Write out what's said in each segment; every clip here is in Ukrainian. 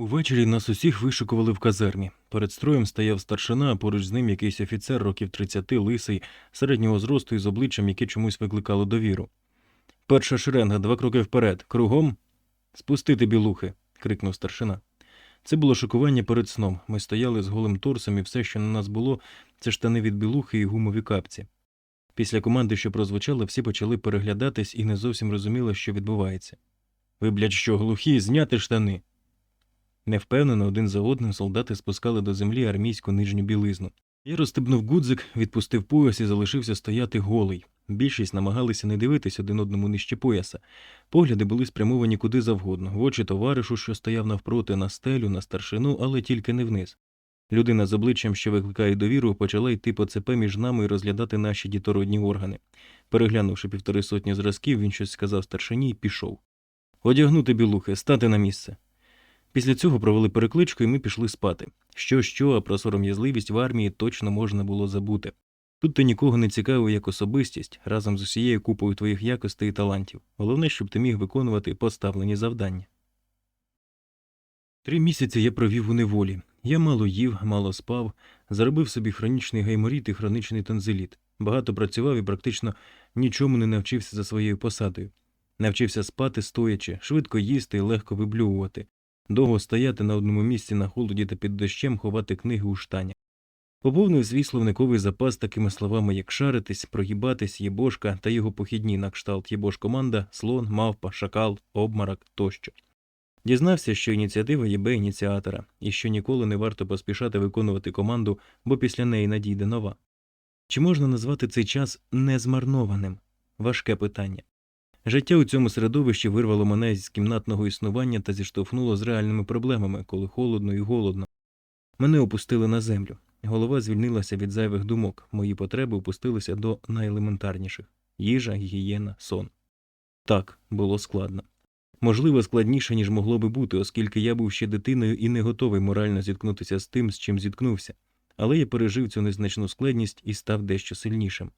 Увечері нас усіх вишикували в казармі. Перед строєм стояв старшина, а поруч з ним якийсь офіцер років 30, лисий, середнього зросту і з обличчям, яке чомусь викликало довіру. Перша шеренга, два кроки вперед, кругом. Спустити білухи. крикнув старшина. Це було шокування перед сном. Ми стояли з голим торсом, і все, що на нас було, це штани від білухи і гумові капці. Після команди, що прозвучала, всі почали переглядатись і не зовсім розуміли, що відбувається. Ви, блядь, що, глухі, зняти штани. Невпевнено один за одним солдати спускали до землі армійську нижню білизну. Я розстебнув гудзик, відпустив пояс і залишився стояти голий. Більшість намагалися не дивитись один одному нижче пояса. Погляди були спрямовані куди завгодно, в очі товаришу, що стояв навпроти, на стелю, на старшину, але тільки не вниз. Людина з обличчям, що викликає довіру, почала йти по цепе між нами і розглядати наші дітородні органи. Переглянувши півтори сотні зразків, він щось сказав старшині і пішов. Одягнути білухи, стати на місце. Після цього провели перекличку, і ми пішли спати. Що, що, а про сором'язливість в армії точно можна було забути. Тут ти нікого не цікавив як особистість разом з усією купою твоїх якостей і талантів. Головне, щоб ти міг виконувати поставлені завдання. Три місяці я провів у неволі. Я мало їв, мало спав, заробив собі хронічний гайморіт і хронічний тонзиліт. Багато працював і практично нічому не навчився за своєю посадою. Навчився спати стоячи, швидко їсти і легко виблювувати, довго стояти на одному місці на холоді та під дощем ховати книги у штані. Поповнив свій словниковий запас такими словами, як шаритись, прогибатись, єбошка та його похідні на кшталт єбош-команда, слон, мавпа, шакал, обмарок тощо. Дізнався, що ініціатива є Б ініціатора, і що ніколи не варто поспішати виконувати команду, бо після неї надійде нова. Чи можна назвати цей час незмарнованим? Важке питання. Життя у цьому середовищі вирвало мене з кімнатного існування та зіштовхнуло з реальними проблемами, коли холодно і голодно. Мене опустили на землю. Голова звільнилася від зайвих думок, мої потреби опустилися до найелементарніших їжа, гігієна, сон. Так, було складно. Можливо, складніше, ніж могло би бути, оскільки я був ще дитиною і не готовий морально зіткнутися з тим, з чим зіткнувся, але я пережив цю незначну складність і став дещо сильнішим.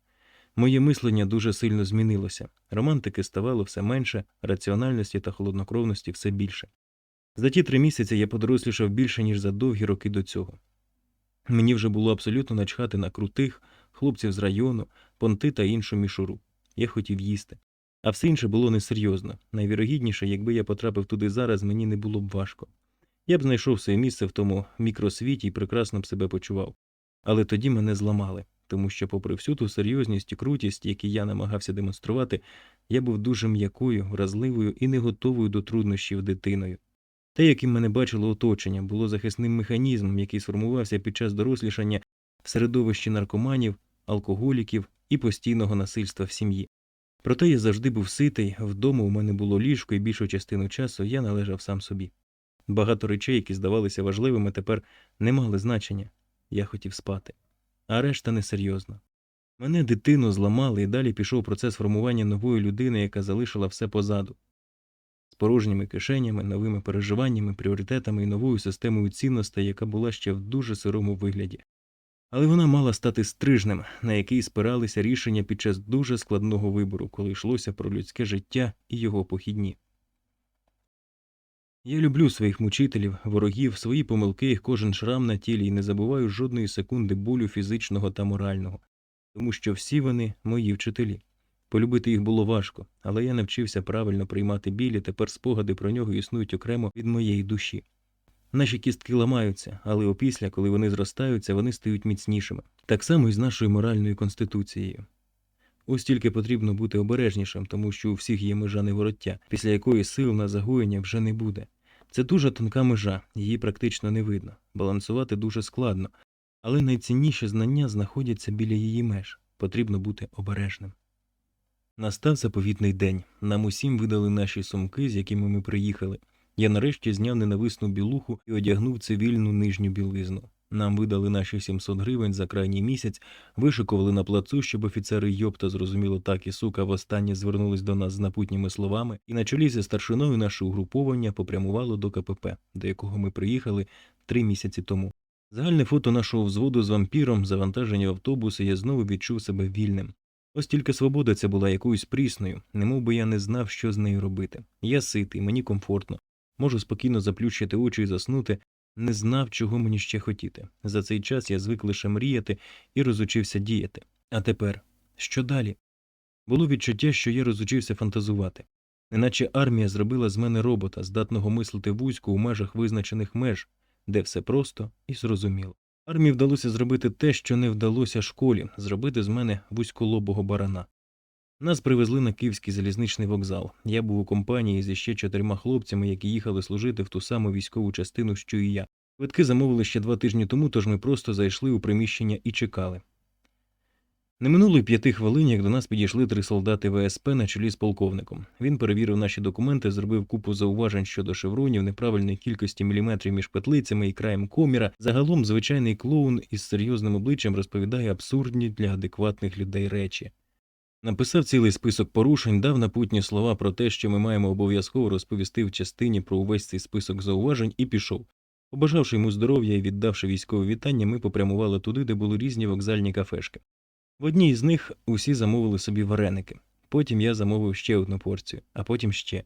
Моє мислення дуже сильно змінилося. Романтики ставало все менше, раціональності та холоднокровності все більше. За ті три місяці я подорослішав більше, ніж за довгі роки до цього. Мені вже було абсолютно начхати на крутих, хлопців з району, понти та іншу мішуру. Я хотів їсти. А все інше було несерйозно. Найвірогідніше, якби я потрапив туди зараз, мені не було б важко. Я б знайшов своє місце в тому мікросвіті і прекрасно б себе почував. Але тоді мене зламали, тому що, попри всю ту серйозність і крутість, які я намагався демонструвати, я був дуже м'якою, вразливою і не готовою до труднощів дитиною. Те, яким мене бачило оточення, було захисним механізмом, який сформувався під час дорослішання в середовищі наркоманів, алкоголіків і постійного насильства в сім'ї. Проте я завжди був ситий, вдома у мене було ліжко, і більшу частину часу я належав сам собі. Багато речей, які здавалися важливими, тепер не мали значення. Я хотів спати. А решта несерйозно. Мене дитину зламали, і далі пішов процес формування нової людини, яка залишила все позаду. З порожніми кишенями, новими переживаннями, пріоритетами і новою системою цінностей, яка була ще в дуже сирому вигляді. Але вона мала стати стрижнем, на який спиралися рішення під час дуже складного вибору, коли йшлося про людське життя і його похідні. Я люблю своїх мучителів, ворогів, свої помилки кожен шрам на тілі і не забуваю жодної секунди болю фізичного та морального, тому що всі вони мої вчителі. Полюбити їх було важко, але я навчився правильно приймати біль, і тепер спогади про нього існують окремо від моєї душі. Наші кістки ламаються, але опісля, коли вони зростаються, вони стають міцнішими. Так само і з нашою моральною конституцією. Ось тільки потрібно бути обережнішим, тому що у всіх є межа невороття, після якої сил на загоєння вже не буде. Це дуже тонка межа, її практично не видно. Балансувати дуже складно, але найцінніші знання знаходяться біля її меж. Потрібно бути обережним. Настав заповітний день. Нам усім видали наші сумки, з якими ми приїхали. Я нарешті зняв ненависну білуху і одягнув цивільну нижню білизну. Нам видали наші 700 гривень за крайній місяць, вишикували на плацу, щоб офіцери Йопта, зрозуміло так і сука, востаннє звернулись до нас з напутніми словами, і на чолі зі старшиною наше угруповання попрямувало до КПП, до якого ми приїхали три місяці тому. Загальне фото нашого взводу з вампіром, завантажені в автобуси, я знову відчув себе вільним. Ось тільки свобода ця була якоюсь прісною, немов би я не знав, що з нею робити. Я ситий, мені комфортно. Можу спокійно заплющити очі і заснути, не знав, чого мені ще хотіти. За цей час я звик лише мріяти і розучився діяти. А тепер що далі? Було відчуття, що я розучився фантазувати. Неначе армія зробила з мене робота, здатного мислити вузько у межах визначених меж, де все просто і зрозуміло. Армії вдалося зробити те, що не вдалося школі, зробити з мене вузьколобого барана. Нас привезли на Київський залізничний вокзал. Я був у компанії зі ще чотирма хлопцями, які їхали служити в ту саму військову частину, що і я. Квитки замовили ще два тижні тому, тож ми просто зайшли у приміщення і чекали. Не минуло п'яти хвилин, як до нас підійшли три солдати ВСП на чолі з полковником. Він перевірив наші документи, зробив купу зауважень щодо шевронів, неправильної кількості міліметрів між петлицями і краєм коміра. Загалом звичайний клоун із серйозним обличчям розповідає абсурдні для адекватних людей речі. Написав цілий список порушень, дав напутні слова про те, що ми маємо обов'язково розповісти в частині про увесь цей список зауважень, і пішов. Побажавши йому здоров'я і віддавши військове вітання, ми попрямували туди, де були різні вокзальні кафешки. В одній із них усі замовили собі вареники. Потім я замовив ще одну порцію, а потім ще.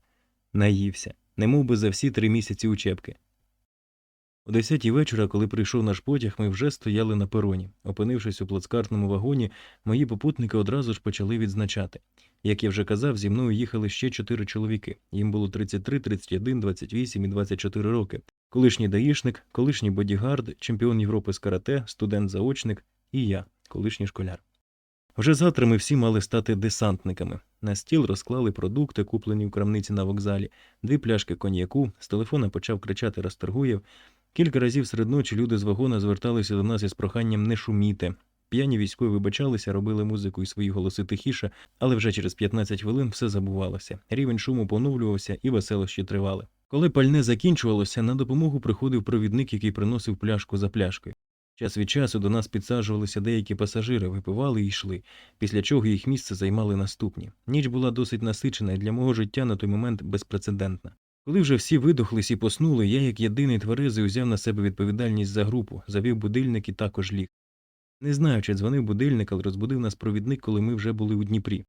Наївся, немов би за всі три місяці учебки. О десятій вечора, коли прийшов наш потяг, ми вже стояли на пероні. Опинившись у плацкартному вагоні, мої попутники одразу ж почали відзначати. Як я вже казав, зі мною їхали ще чотири чоловіки. Їм було 33, 31, 28 і 24 роки. Колишній даїшник, колишній бодігард, чемпіон Європи з карате, студент-заочник і я, колишній школяр. Вже завтра ми всі мали стати десантниками. На стіл розклали продукти, куплені в крамниці на вокзалі, дві пляшки коньяку, з телефона почав кричати Расторгуєв. Кілька разів серед ночі люди з вагона зверталися до нас із проханням не шуміти. П'яні військові вибачалися, робили музику і свої голоси тихіше, але вже через 15 хвилин все забувалося. Рівень шуму поновлювався і веселощі тривали. Коли пальне закінчувалося, на допомогу приходив провідник, який приносив пляшку за пляшкою. Час від часу до нас підсаджувалися деякі пасажири, випивали і йшли, після чого їх місце займали наступні. Ніч була досить насичена і для мого життя на той момент безпрецедентна. Коли вже всі видохлись і поснули, я, як єдиний тверезий, узяв на себе відповідальність за групу, завів будильник і також ліг. Не знаю, чи дзвонив будильник, але розбудив нас провідник, коли ми вже були у Дніпрі.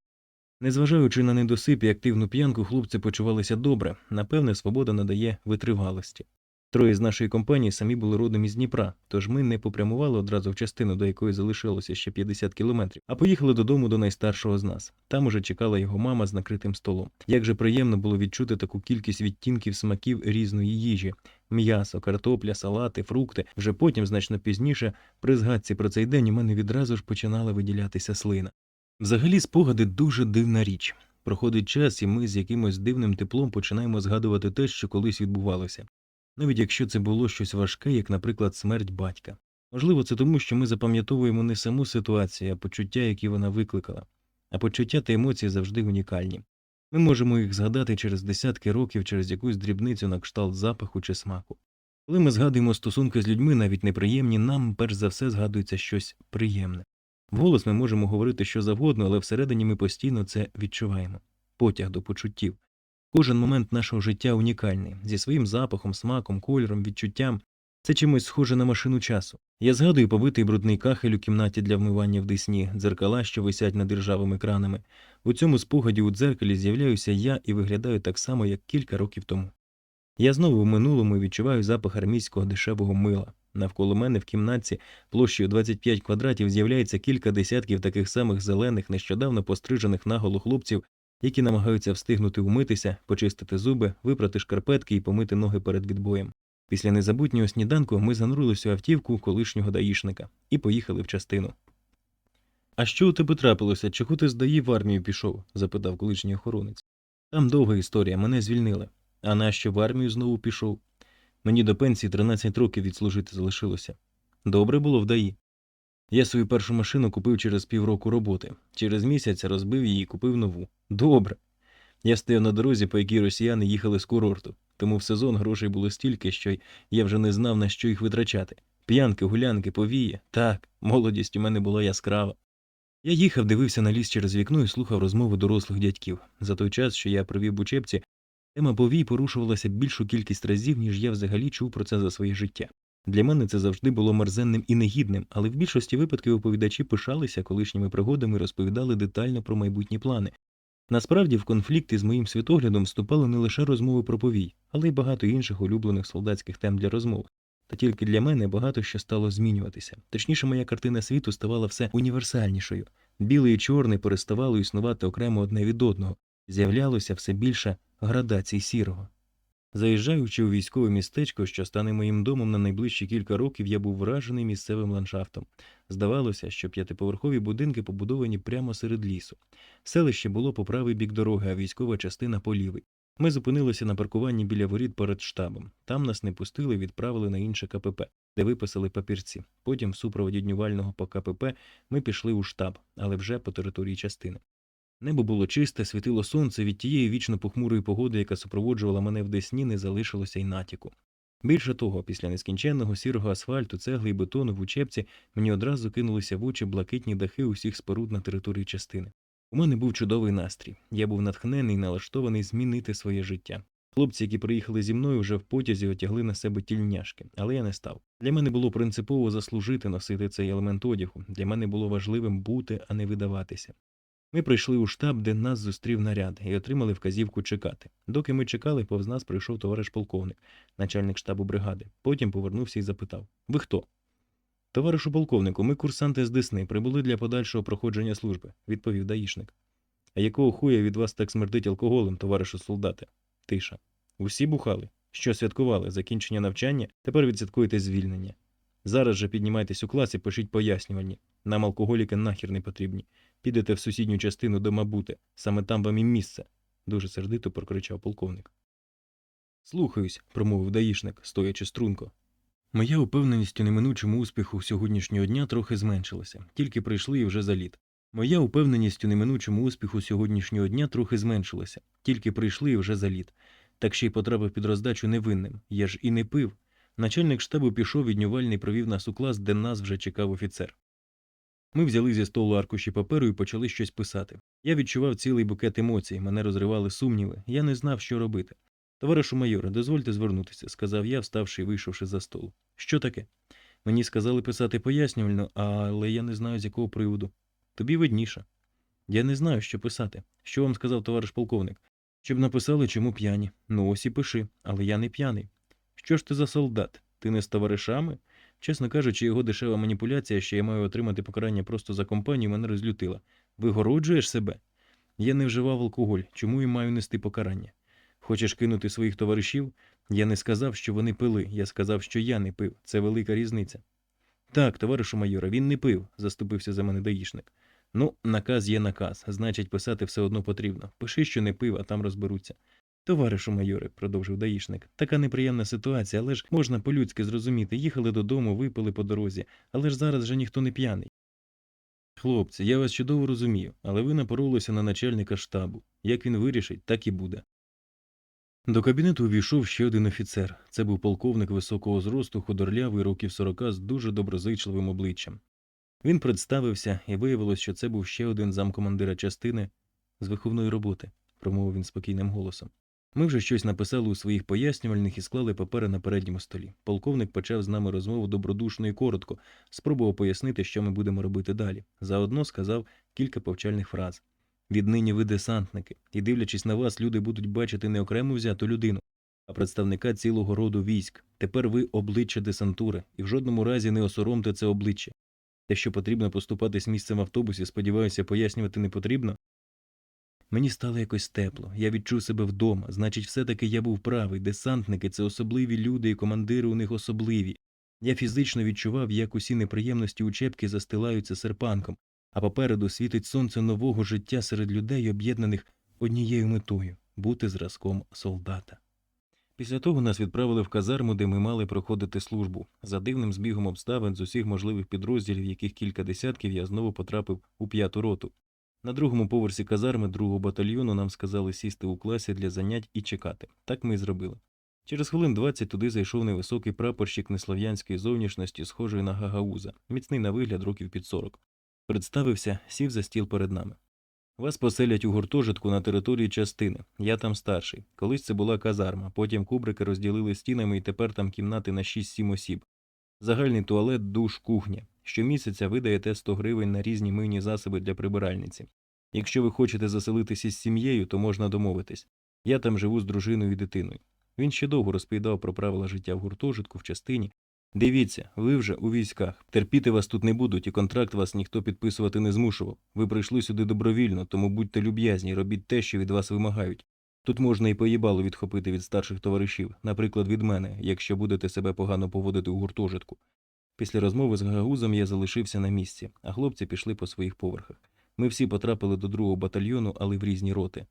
Незважаючи на недосип і активну п'янку, хлопці почувалися добре, напевне, свобода надає витривалості. Троє з нашої компанії самі були родом із Дніпра, тож ми не попрямували одразу в частину, до якої залишилося ще 50 кілометрів, а поїхали додому до найстаршого з нас. Там уже чекала його мама з накритим столом. Як же приємно було відчути таку кількість відтінків смаків різної їжі: м'ясо, картопля, салати, фрукти. Вже потім, значно пізніше, при згадці про цей день у мене відразу ж починала виділятися слина. Взагалі, спогади дуже дивна річ. Проходить час, і ми з якимось дивним теплом починаємо згадувати те, що колись відбувалося навіть якщо це було щось важке, як, наприклад, смерть батька. Можливо, це тому, що ми запам'ятовуємо не саму ситуацію, а почуття, які вона викликала. А почуття та емоції завжди унікальні. Ми можемо їх згадати через десятки років, через якусь дрібницю на кшталт запаху чи смаку. Коли ми згадуємо стосунки з людьми, навіть неприємні, нам перш за все згадується щось приємне. Вголос ми можемо говорити що завгодно, але всередині ми постійно це відчуваємо потяг до почуттів. Кожен момент нашого життя унікальний, зі своїм запахом, смаком, кольором, відчуттям. Це чимось схоже на машину часу. Я згадую побитий брудний кахель у кімнаті для вмивання в десні, дзеркала, що висять над державими кранами. У цьому спогаді у дзеркалі з'являюся я і виглядаю так само, як кілька років тому. Я знову в минулому відчуваю запах армійського дешевого мила. Навколо мене в кімнатці площею 25 квадратів з'являється кілька десятків таких самих зелених, нещодавно пострижених наголо хлопців які намагаються встигнути умитися, почистити зуби, випрати шкарпетки і помити ноги перед відбоєм. Після незабутнього сніданку ми занурилися у автівку колишнього даїшника і поїхали в частину. А що у тебе трапилося? Чого ти з в армію пішов? запитав колишній охоронець. Там довга історія, мене звільнили. А нащо в армію знову пішов? Мені до пенсії 13 років відслужити залишилося. Добре було в даї. Я свою першу машину купив через півроку роботи. Через місяць розбив її і купив нову. Добре. Я стояв на дорозі, по якій росіяни їхали з курорту, тому в сезон грошей було стільки, що я вже не знав, на що їх витрачати. П'янки, гулянки, повії. Так, молодість у мене була яскрава. Я їхав, дивився на ліс через вікно і слухав розмови дорослих дядьків. За той час, що я провів в учебці, тема повій порушувалася більшу кількість разів, ніж я взагалі чув про це за своє життя. Для мене це завжди було мерзенним і негідним, але в більшості випадків оповідачі пишалися колишніми пригодами і розповідали детально про майбутні плани. Насправді, в конфлікт із моїм світоглядом вступали не лише розмови про повій, але й багато інших улюблених солдатських тем для розмов. Та тільки для мене багато що стало змінюватися. Точніше, моя картина світу ставала все універсальнішою. Біле і чорне переставало існувати окремо одне від одного, з'являлося все більше градацій сірого. Заїжджаючи у військове містечко, що стане моїм домом на найближчі кілька років, я був вражений місцевим ландшафтом. Здавалося, що п'ятиповерхові будинки побудовані прямо серед лісу. Селище було по правий бік дороги, а військова частина по лівий. Ми зупинилися на паркуванні біля воріт перед штабом. Там нас не пустили і відправили на інше КПП, де виписали папірці. Потім, в супроводі днювального по КПП, ми пішли у штаб, але вже по території частини. Небо було чисте, світило сонце, від тієї вічно похмурої погоди, яка супроводжувала мене в десні, не залишилося й натяку. Більше того, після нескінченного сірого асфальту, цегли й бетону в учебці мені одразу кинулися в очі блакитні дахи усіх споруд на території частини. У мене був чудовий настрій. Я був натхнений налаштований змінити своє життя. Хлопці, які приїхали зі мною, вже в потязі отягли на себе тільняшки, але я не став. Для мене було принципово заслужити носити цей елемент одягу. Для мене було важливим бути, а не видаватися. Ми прийшли у штаб, де нас зустрів наряд, і отримали вказівку чекати. Доки ми чекали, повз нас прийшов товариш полковник, начальник штабу бригади. Потім повернувся і запитав: Ви хто? Товаришу полковнику, ми курсанти з Десни, прибули для подальшого проходження служби, відповів даїшник. А якого хуя від вас так смердить алкоголем, товаришу солдати? Тиша. Усі бухали? Що святкували? Закінчення навчання? Тепер відсвяткуєте звільнення. Зараз же піднімайтесь у клас і пишіть пояснювальні. Нам алкоголіки нахер не потрібні. Підете в сусідню частину до Мабути. Саме там вам і місце. Дуже сердито прокричав полковник. Слухаюсь, промовив даїшник, стоячи струнко. Моя упевненість у неминучому успіху сьогоднішнього дня трохи зменшилася, тільки прийшли і вже заліт. Моя упевненість у неминучому успіху сьогоднішнього дня трохи зменшилася, тільки прийшли і вже заліт. Так ще й потрапив під роздачу невинним. Я ж і не пив. Начальник штабу пішов віднювальний провів нас у клас, де нас вже чекав офіцер. Ми взяли зі столу аркуші паперу і почали щось писати. Я відчував цілий букет емоцій, мене розривали сумніви, я не знав, що робити. Товаришу майоре, дозвольте звернутися, сказав я, вставши і вийшовши за столу. Що таке? Мені сказали писати пояснювально, але я не знаю, з якого приводу. Тобі видніше. Я не знаю, що писати. Що вам сказав товариш полковник? Щоб написали, чому п'яні. Ну ось і пиши, але я не п'яний. Що ж ти за солдат? Ти не з товаришами? Чесно кажучи, його дешева маніпуляція, що я маю отримати покарання просто за компанію, мене розлютила. Вигороджуєш себе? Я не вживав алкоголь, чому і маю нести покарання? Хочеш кинути своїх товаришів? Я не сказав, що вони пили, я сказав, що я не пив. Це велика різниця. Так, товаришу майора, він не пив, заступився за мене даїшник. Ну, наказ є наказ, значить, писати все одно потрібно. Пиши, що не пив, а там розберуться. Товаришу майоре, продовжив даїшник, така неприємна ситуація, але ж можна по-людськи зрозуміти. Їхали додому, випили по дорозі, але ж зараз же ніхто не п'яний. Хлопці, я вас чудово розумію, але ви напоролися на начальника штабу. Як він вирішить, так і буде. До кабінету увійшов ще один офіцер. Це був полковник високого зросту, худорлявий років сорока з дуже доброзичливим обличчям. Він представився, і виявилось, що це був ще один замкомандира частини з виховної роботи, промовив він спокійним голосом. Ми вже щось написали у своїх пояснювальних і склали папери на передньому столі. Полковник почав з нами розмову добродушно і коротко, спробував пояснити, що ми будемо робити далі. Заодно сказав кілька повчальних фраз. Віднині ви десантники, і дивлячись на вас, люди будуть бачити не окрему взяту людину, а представника цілого роду військ. Тепер ви обличчя десантури, і в жодному разі не осоромте це обличчя. Те, що потрібно поступати місцем в автобусі, сподіваюся, пояснювати не потрібно. Мені стало якось тепло, я відчув себе вдома, значить, все-таки я був правий, десантники це особливі люди, і командири у них особливі. Я фізично відчував, як усі неприємності учебки застилаються серпанком, а попереду світить сонце нового життя серед людей, об'єднаних однією метою бути зразком солдата. Після того нас відправили в казарму, де ми мали проходити службу. За дивним збігом обставин з усіх можливих підрозділів, яких кілька десятків, я знову потрапив у п'яту роту. На другому поверсі казарми другого батальйону нам сказали сісти у класі для занять і чекати. Так ми і зробили. Через хвилин 20 туди зайшов невисокий прапорщик неслов'янської зовнішності, схожий на гагауза, міцний на вигляд років під 40. Представився, сів за стіл перед нами. Вас поселять у гуртожитку на території частини. Я там старший. Колись це була казарма, потім кубрики розділили стінами і тепер там кімнати на 6-7 осіб. Загальний туалет, душ, кухня. Щомісяця ви даєте 100 гривень на різні мийні засоби для прибиральниці. Якщо ви хочете заселитися з сім'єю, то можна домовитись. Я там живу з дружиною і дитиною. Він ще довго розповідав про правила життя в гуртожитку, в частині. Дивіться, ви вже у військах. Терпіти вас тут не будуть, і контракт вас ніхто підписувати не змушував. Ви прийшли сюди добровільно, тому будьте люб'язні, робіть те, що від вас вимагають. Тут можна і поїбалу відхопити від старших товаришів, наприклад, від мене, якщо будете себе погано поводити у гуртожитку. Після розмови з Гагузом я залишився на місці, а хлопці пішли по своїх поверхах. Ми всі потрапили до другого батальйону, але в різні роти.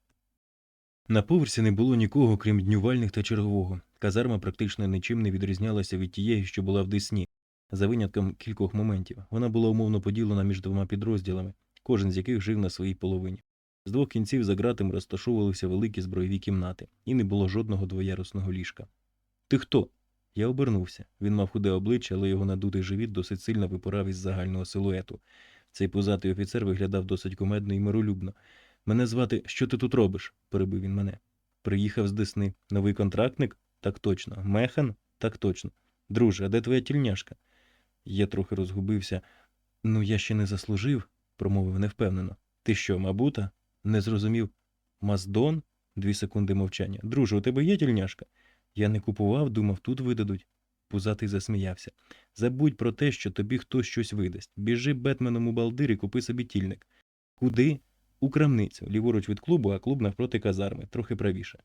На поверсі не було нікого, крім днювальних та чергового. Казарма практично нічим не відрізнялася від тієї, що була в Десні, за винятком кількох моментів. Вона була умовно поділена між двома підрозділами, кожен з яких жив на своїй половині. З двох кінців за ґратами розташовувалися великі збройові кімнати, і не було жодного двоярусного ліжка. Ти хто? Я обернувся. Він мав худе обличчя, але його надутий живіт досить сильно випорав із загального силуету. Цей пузатий офіцер виглядав досить кумедно і миролюбно. Мене звати Що ти тут робиш? перебив він мене. Приїхав з Десни. Новий контрактник? Так точно. Механ? Так точно. Друже, а де твоя тільняшка? Я трохи розгубився. Ну, я ще не заслужив, промовив невпевнено. Ти що, мабута? Не зрозумів. Маздон? Дві секунди мовчання. Друже, у тебе є тільняшка? Я не купував, думав, тут видадуть. Пузатий засміявся. Забудь про те, що тобі хтось щось видасть. Біжи Бетменом у балдир і купи собі тільник. Куди? У крамницю, ліворуч від клубу, а клуб навпроти казарми, трохи правіше.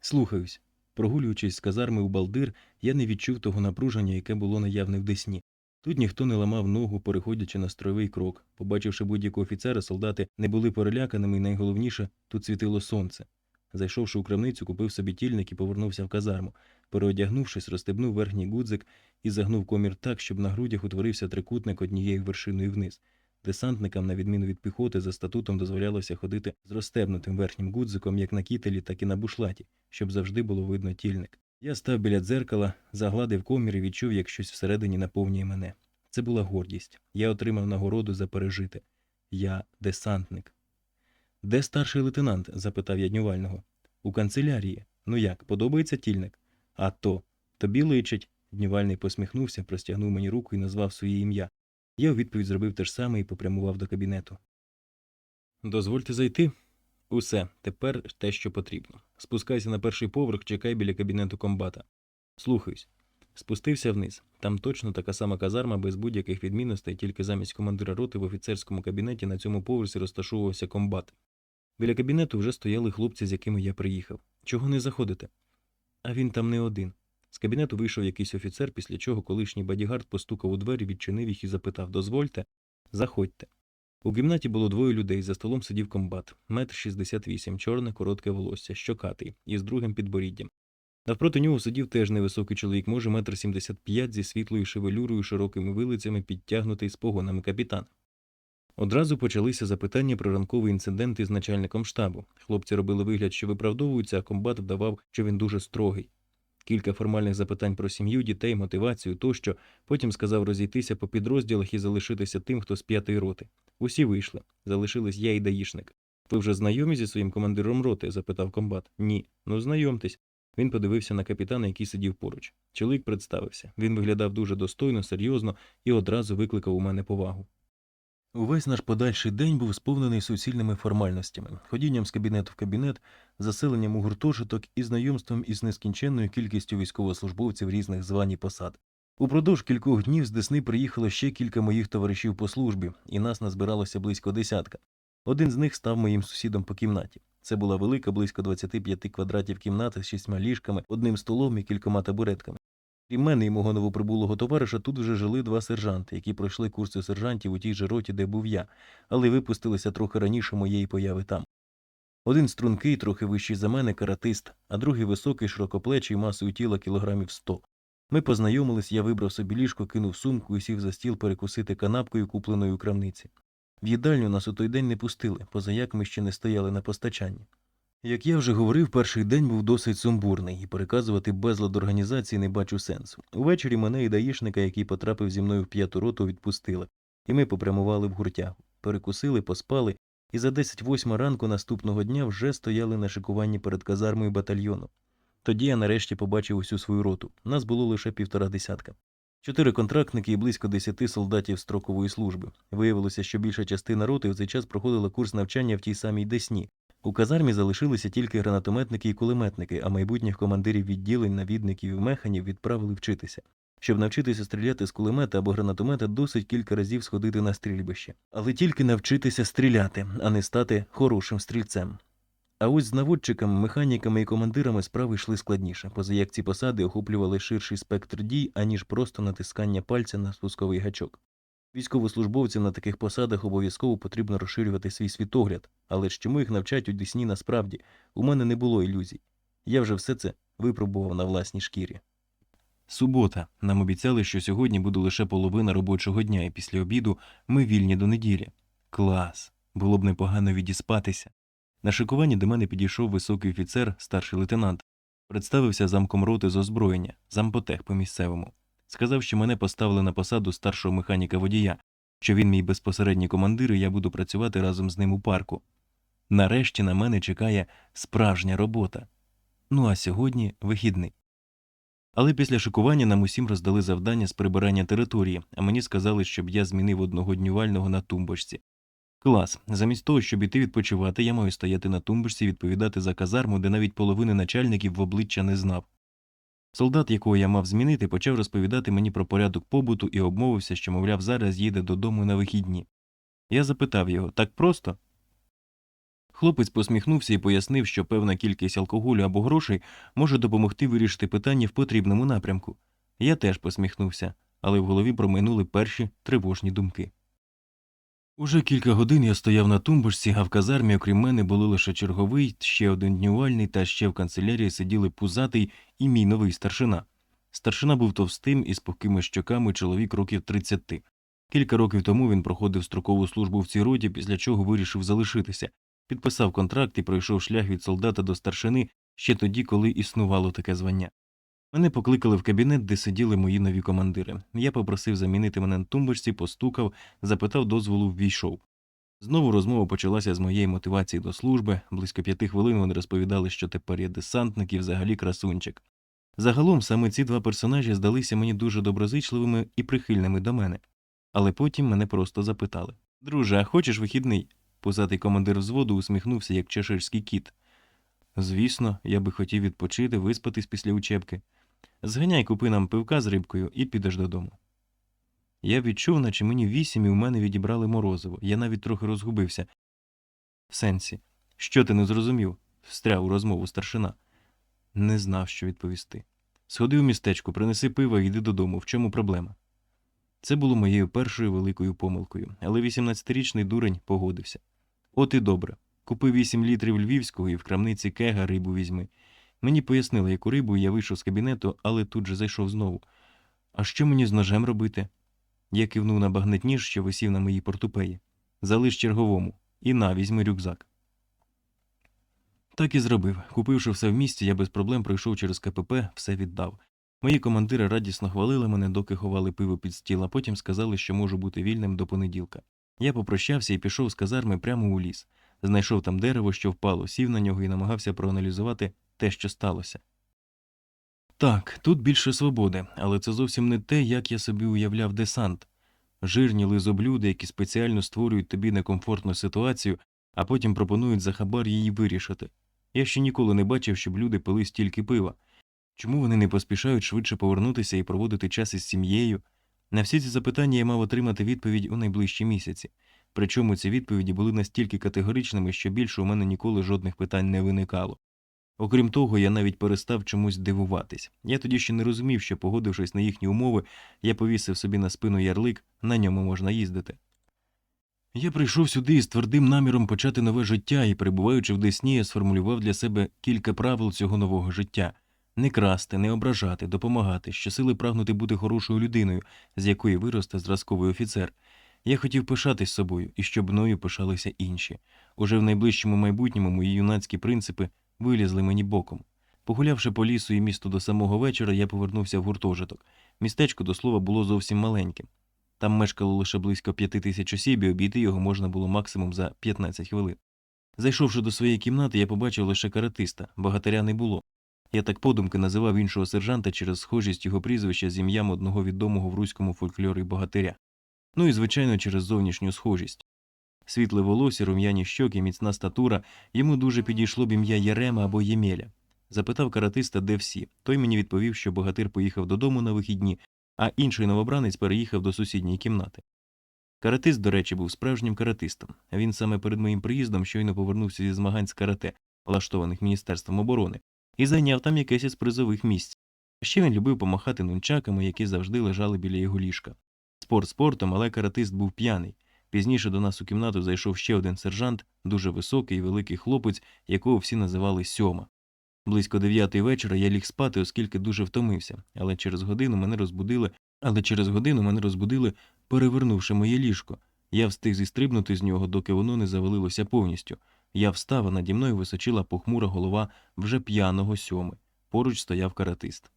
Слухаюсь. Прогулюючись з казарми у балдир, я не відчув того напруження, яке було наявне в Десні. Тут ніхто не ламав ногу, переходячи на строєвий крок. Побачивши будь-якого офіцера, солдати не були переляканими, і найголовніше тут світило сонце. Зайшовши у крамницю, купив собі тільник і повернувся в казарму. Переодягнувшись, розстебнув верхній гудзик і загнув комір так, щоб на грудях утворився трикутник однією вершиною вниз. Десантникам, на відміну від піхоти, за статутом дозволялося ходити з розстебнутим верхнім гудзиком як на кітелі, так і на бушлаті, щоб завжди було видно тільник. Я став біля дзеркала, загладив комір і відчув, як щось всередині наповнює мене. Це була гордість. Я отримав нагороду за пережите. Я десантник. Де старший лейтенант? запитав я днювального. У канцелярії. Ну як, подобається тільник? А то. Тобі личить. Днювальний посміхнувся, простягнув мені руку і назвав своє ім'я. Я у відповідь зробив те ж саме і попрямував до кабінету. Дозвольте зайти. Усе, тепер те, що потрібно. Спускайся на перший поверх, чекай біля кабінету комбата. Слухаюсь. Спустився вниз. Там точно така сама казарма без будь-яких відмінностей, тільки замість командира роти в офіцерському кабінеті на цьому поверсі розташовувався комбат. Біля кабінету вже стояли хлопці, з якими я приїхав. Чого не заходите? А він там не один. З кабінету вийшов якийсь офіцер, після чого колишній бадігард постукав у двері, відчинив їх і запитав Дозвольте, заходьте. У кімнаті було двоє людей, за столом сидів комбат, метр шістдесят вісім, чорне, коротке волосся, щокатий, із другим підборіддям. Навпроти нього сидів теж невисокий чоловік, може, метр сімдесят п'ять, зі світлою шевелюрою, широкими вилицями, підтягнутий з погонами капітана. Одразу почалися запитання про ранковий інцидент із начальником штабу. Хлопці робили вигляд, що виправдовуються, а комбат вдавав, що він дуже строгий. Кілька формальних запитань про сім'ю, дітей, мотивацію тощо, потім сказав розійтися по підрозділах і залишитися тим, хто з п'ятої роти. Усі вийшли. Залишились я і даїшник. Ви вже знайомі зі своїм командиром роти? запитав комбат. Ні. Ну знайомтесь. Він подивився на капітана, який сидів поруч. Чоловік представився. Він виглядав дуже достойно, серйозно і одразу викликав у мене повагу. Увесь наш подальший день був сповнений суцільними формальностями, ходінням з кабінету в кабінет, заселенням у гуртожиток і знайомством із нескінченною кількістю військовослужбовців різних звань і посад. Упродовж кількох днів з Десни приїхало ще кілька моїх товаришів по службі, і нас назбиралося близько десятка. Один з них став моїм сусідом по кімнаті. Це була велика, близько 25 квадратів кімната з шістьма ліжками, одним столом і кількома табуретками. Мене і мого новоприбулого товариша тут вже жили два сержанти, які пройшли курси сержантів у тій же роті, де був я, але випустилися трохи раніше моєї появи там. Один стрункий, трохи вищий за мене, каратист, а другий високий, широкоплечий, масою тіла кілограмів сто. Ми познайомились, я вибрав собі ліжко, кинув сумку і сів за стіл перекусити канапкою, купленою у крамниці. В їдальню нас у той день не пустили, поза як ми ще не стояли на постачанні. Як я вже говорив, перший день був досить сумбурний, і переказувати безлад організації не бачу сенсу. Увечері мене і даїшника, який потрапив зі мною в п'яту роту, відпустили, і ми попрямували в гуртягу. Перекусили, поспали, і за 10-8 ранку наступного дня вже стояли на шикуванні перед казармою батальйону. Тоді я нарешті побачив усю свою роту. Нас було лише півтора десятка. Чотири контрактники і близько десяти солдатів строкової служби. Виявилося, що більша частина роти в цей час проходила курс навчання в тій самій Десні. У казармі залишилися тільки гранатометники і кулеметники, а майбутніх командирів відділень, навідників і механів відправили вчитися. Щоб навчитися стріляти з кулемета або гранатомета, досить кілька разів сходити на стрільбище. Але тільки навчитися стріляти, а не стати хорошим стрільцем. А ось з наводчиками, механіками і командирами справи йшли складніше, поза як ці посади охоплювали ширший спектр дій, аніж просто натискання пальця на спусковий гачок. Військовослужбовцям на таких посадах обов'язково потрібно розширювати свій світогляд, але ж чому їх навчать у Десні насправді? У мене не було ілюзій. Я вже все це випробував на власній шкірі. Субота. Нам обіцяли, що сьогодні буде лише половина робочого дня, і після обіду ми вільні до неділі. Клас! Було б непогано відіспатися. На шикуванні до мене підійшов високий офіцер, старший лейтенант. Представився замком роти з озброєння, зампотех по місцевому. Сказав, що мене поставили на посаду старшого механіка водія, що він мій безпосередній командир, і я буду працювати разом з ним у парку. Нарешті на мене чекає справжня робота. Ну а сьогодні вихідний. Але після шикування нам усім роздали завдання з прибирання території, а мені сказали, щоб я змінив одного днювального на тумбочці. Клас. Замість того, щоб іти відпочивати, я маю стояти на тумбочці і відповідати за казарму, де навіть половини начальників в обличчя не знав. Солдат, якого я мав змінити, почав розповідати мені про порядок побуту і обмовився, що, мовляв, зараз їде додому на вихідні. Я запитав його так просто. Хлопець посміхнувся і пояснив, що певна кількість алкоголю або грошей може допомогти вирішити питання в потрібному напрямку. Я теж посміхнувся, але в голові промайнули перші тривожні думки. Уже кілька годин я стояв на тумбочці, а в казармі, окрім мене, були лише черговий, ще один днювальний, та ще в канцелярії сиділи пузатий і мій новий старшина. Старшина був товстим і з пухкими щоками чоловік років 30. Кілька років тому він проходив строкову службу в цій роті, після чого вирішив залишитися, підписав контракт і пройшов шлях від солдата до старшини ще тоді, коли існувало таке звання. Мене покликали в кабінет, де сиділи мої нові командири. Я попросив замінити мене на тумбочці, постукав, запитав дозволу, ввійшов. Знову розмова почалася з моєї мотивації до служби. Близько п'яти хвилин вони розповідали, що тепер я десантник і взагалі красунчик. Загалом саме ці два персонажі здалися мені дуже доброзичливими і прихильними до мене. Але потім мене просто запитали Друже, а хочеш вихідний? Позатий командир взводу усміхнувся, як чеширський кіт. Звісно, я би хотів відпочити, виспатись після учебки. Зганяй купи нам пивка з рибкою і підеш додому. Я відчув, наче мені вісім і у мене відібрали морозиво. Я навіть трохи розгубився. В сенсі, що ти не зрозумів? встряв у розмову старшина. Не знав, що відповісти. Сходи у містечко, принеси пиво і йди додому. В чому проблема? Це було моєю першою великою помилкою, але 18-річний дурень погодився. От і добре. Купи 8 літрів львівського і в крамниці кега рибу візьми. Мені пояснили, яку рибу, і я вийшов з кабінету, але тут же зайшов знову. А що мені з ножем робити? Я кивнув на багнетніж, що висів на моїй портупеї. Залиш черговому. І на, візьми рюкзак. Так і зробив. Купивши все в місті, я без проблем пройшов через КПП, все віддав. Мої командири радісно хвалили мене, доки ховали пиво під стіл, а потім сказали, що можу бути вільним до понеділка. Я попрощався і пішов з казарми прямо у ліс. Знайшов там дерево, що впало, сів на нього і намагався проаналізувати те, що сталося. Так, тут більше свободи, але це зовсім не те, як я собі уявляв десант. Жирні лизоблюди, які спеціально створюють тобі некомфортну ситуацію, а потім пропонують за хабар її вирішити. Я ще ніколи не бачив, щоб люди пили стільки пива. Чому вони не поспішають швидше повернутися і проводити час із сім'єю? На всі ці запитання я мав отримати відповідь у найближчі місяці. Причому ці відповіді були настільки категоричними, що більше у мене ніколи жодних питань не виникало. Окрім того, я навіть перестав чомусь дивуватись. Я тоді ще не розумів, що, погодившись на їхні умови, я повісив собі на спину ярлик, на ньому можна їздити. Я прийшов сюди із твердим наміром почати нове життя і, перебуваючи в Десні, я сформулював для себе кілька правил цього нового життя не красти, не ображати, допомагати, щосили прагнути бути хорошою людиною, з якої виросте зразковий офіцер. Я хотів пишатись собою і щоб мною пишалися інші. Уже в найближчому майбутньому мої юнацькі принципи вилізли мені боком. Погулявши по лісу і місту до самого вечора, я повернувся в гуртожиток. Містечко, до слова, було зовсім маленьким. Там мешкало лише близько п'яти тисяч осіб, і обійти його можна було максимум за 15 хвилин. Зайшовши до своєї кімнати, я побачив лише каратиста, богатиря не було. Я так подумки називав іншого сержанта через схожість його прізвища з ім'ям одного відомого в руському фольклорі богатиря. Ну і, звичайно, через зовнішню схожість. Світле волосся, рум'яні щоки, міцна статура йому дуже підійшло б ім'я Єрема або Ємеля. Запитав каратиста, де всі. Той мені відповів, що богатир поїхав додому на вихідні, а інший новобранець переїхав до сусідньої кімнати. Каратист, до речі, був справжнім каратистом. Він саме перед моїм приїздом щойно повернувся зі змагань з карате, влаштованих Міністерством оборони, і зайняв там якесь із призових місць. Ще він любив помахати нунчаками, які завжди лежали біля його ліжка. Спорт спортом, але каратист був п'яний. Пізніше до нас у кімнату зайшов ще один сержант, дуже високий і великий хлопець, якого всі називали Сьома. Близько дев'ятої вечора я ліг спати, оскільки дуже втомився, але через годину мене розбудили, але через годину мене розбудили, перевернувши моє ліжко. Я встиг зістрибнути з нього, доки воно не завалилося повністю. Я встав, а наді мною височила похмура голова вже п'яного сьоми. Поруч стояв каратист.